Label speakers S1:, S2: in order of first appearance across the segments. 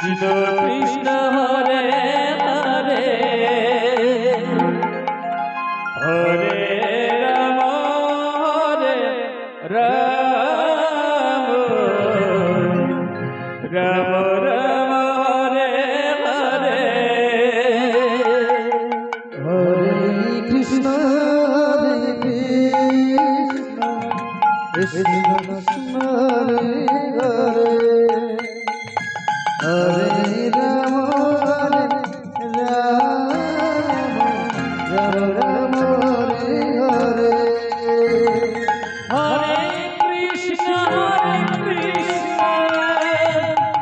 S1: Krishna Krishna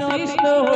S1: Krishna.